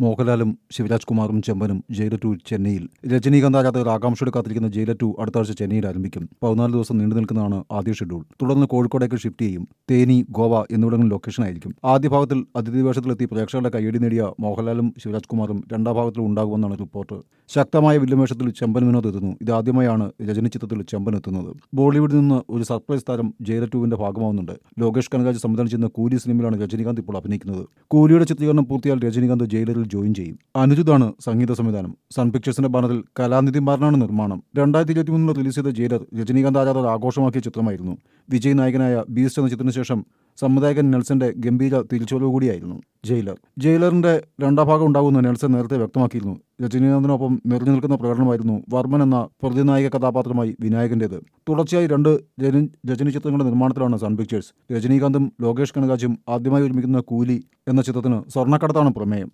മോഹൻലാലും ശിവരാജ് കുമാറും ചെമ്പനും jailer to ചെന്നൈയിൽ. രജനീകാന്ത് ആരാധകർ ആകാംക്ഷയോടെ കാത്തിരിക്കുന്ന ജയിലർ ടു അടുത്ത ആഴ്ച ചെന്നൈയിൽ ആരംഭിക്കും. പതിനാല് ദിവസം നീണ്ടു നിൽക്കുന്നതാണ് ആദ്യ ഷെഡ്യൂൾ. തുടർന്ന് കോഴിക്കോടേക്ക് ഷിഫ്റ്റ് ചെയ്യും. തേനി ഗോവ എന്നിവിടങ്ങളിൽ ലൊക്കേഷൻ ആയിരിക്കും. ആദ്യ ഭാഗത്തിൽ അതിഥി വേഷത്തിലെത്തി പ്രേക്ഷകരുടെ കയ്യടി നേടിയ മോഹൻലാലും ശിവരാജ് കുമാറും രണ്ടാം ഭാഗത്തിൽ ഉണ്ടാകുമെന്നാണ് റിപ്പോർട്ട്. ശക്തമായ വില്ലുമേഷത്തിൽ ചെമ്പൻ വിനോദ് എത്തുന്നു. ഇതാദ്യമായാണ് രജനി ചിത്രത്തിൽ ചെമ്പൻ എത്തുന്നത്. ബോളിവുഡിൽ നിന്ന് ഒരു സർപ്രൈസ് താരം ജയിലർ ടുവിന്റെ ഭാഗമാവുന്നുണ്ട്. ലോകേഷ് കനകാജ് സംവിധാനം ചെയ്യുന്ന കൂലി സിനിമയിലാണ് രജനീകാന്ത് ഇപ്പോൾ അഭിനയിക്കുന്നത്. കൂലിയുടെ ചിത്രീകരണം പൂർത്തിയാൽ രജനീകാന്ത് ജയിലറിൽ ജോയിൻ ചെയ്യും. അനുജിതാണ് സംഗീത സംവിധാനം. സൺ പിക്ചേഴ്സിന്റെ ബാനറിൽ കലാനിധി മാറിനാണ് നിർമ്മാണം. രണ്ടായിരത്തി ഇരുപത്തി മൂന്നിൽ റിലീസ് ചെയ്ത ജയിലർ രജനീകാന്ത് ആരാധകർ ആഘോഷമാക്കിയ ചിത്രമായിരുന്നു. വിജയ് നായകനായ ബീസ്റ്റ് എന്ന ചിത്രത്തിന് ശേഷം സംവിധായകൻ നെൽസന്റെ ഗംഭീര തിരിച്ചുവരവ് കൂടിയായിരുന്നു ജയിലർ. ജയിലറിന്റെ രണ്ടാം ഭാഗം ഉണ്ടാകുമെന്ന് നെൽസൺ നേരത്തെ വ്യക്തമാക്കിയിരുന്നു. രജനീകാന്തിനൊപ്പം നിറഞ്ഞു നിൽക്കുന്ന പ്രകടനമായിരുന്നു വർമ്മൻ എന്ന പ്രതിനായക കഥാപാത്രമായി വിനായകന്റേത്. തുടർച്ചയായി രണ്ട് രജനി ചിത്രങ്ങളുടെ നിർമ്മാണത്തിലാണ് സൺ പിക്ചേഴ്സ്. രജനീകാന്തും ലോകേഷ് കനകാജും ആദ്യമായി ഒരുമിക്കുന്ന കൂലി എന്ന ചിത്രത്തിന് സ്വർണക്കടത്താണ് പ്രമേയം.